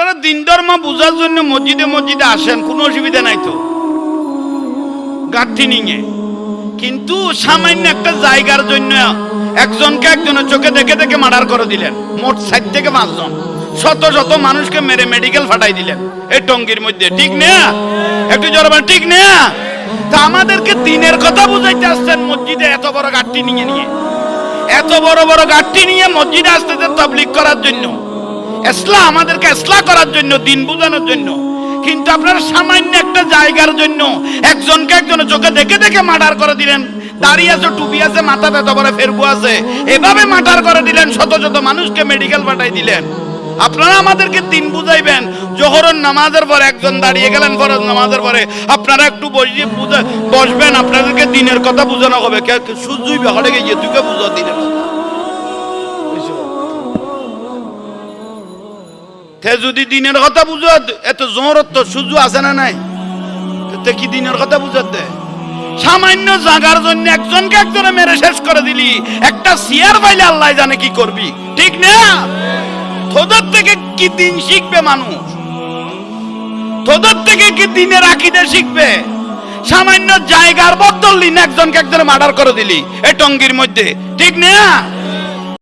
আপনারা দিন ধর্ম বোঝার জন্য মসজিদে মসজিদে আসেন, কোনো অসুবিধা নাই তো। গাঠি নিয়ে কিন্তু সামান্য একটা জায়গার জন্য একজনকে একজনের চোখে দেখে দেখে মার্ডার করে দিলেন। মোট ষাট থেকে পাঁচজন শত শত মানুষকে মেরে মেডিকেল ফাটাই দিলেন। এই টঙ্গির মধ্যে। ঠিক না? একটু জোরবার ঠিক না? তা আমাদেরকে দিনের কথা বুঝাইতে আসছেন মসজিদে এত বড় গাঠটি নিয়ে নিয়ে। এত বড় বড় গাঠটি নিয়ে মসজিদে আসতেছে তবলিক করার জন্য। এসলা আমাদেরকে এসলা করার জন্য, দিন বোঝানোর জন্য। কিন্তু আপনারা সামান্য একটা জায়গার জন্য একজনকে একজনের চোখে দেখে দেখে মার্ডার করে দিলেন। দাঁড়িয়ে আছে, টুপি আছে, মাথা ব্যথা ফেরবু আছে। এভাবে মার্ডার করে দিলেন, শত শত মানুষকে মেডিকেল পাঠাই দিলেন। আপনারা আমাদেরকে দিন বুঝাইবেন, জোহরের নামাজের পরে একজন দাঁড়িয়ে গেলেন, ফরজ নামাজের পরে। আপনারা একটু বসিয়ে বসবেন, আপনাদেরকে দিনের কথা বুঝানো হবে। সুজুই হলে গিয়ে তুই কে বুঝো দিনের কথা। তে যদি দিনের কথা বুঝো, এত জোরত সুজু আছে না নাই? তে কি দিনের কথা বুঝাতে সামান্য জাগার জন্য একজনকে একজনে মেরে শেষ করে দিলি। একটা সিয়ার পাইলে আল্লাহ জানে কি করবি। ঠিক না? তোদের থেকে কি দিন শিখবে মানুষ? তোদের থেকে কি দিনের আকিদে শিখবে? সামান্য জায়গার বদল দিন একজনকে একজনে মার্ডার করে দিলি। এ টঙ্গির মধ্যে। ঠিক না?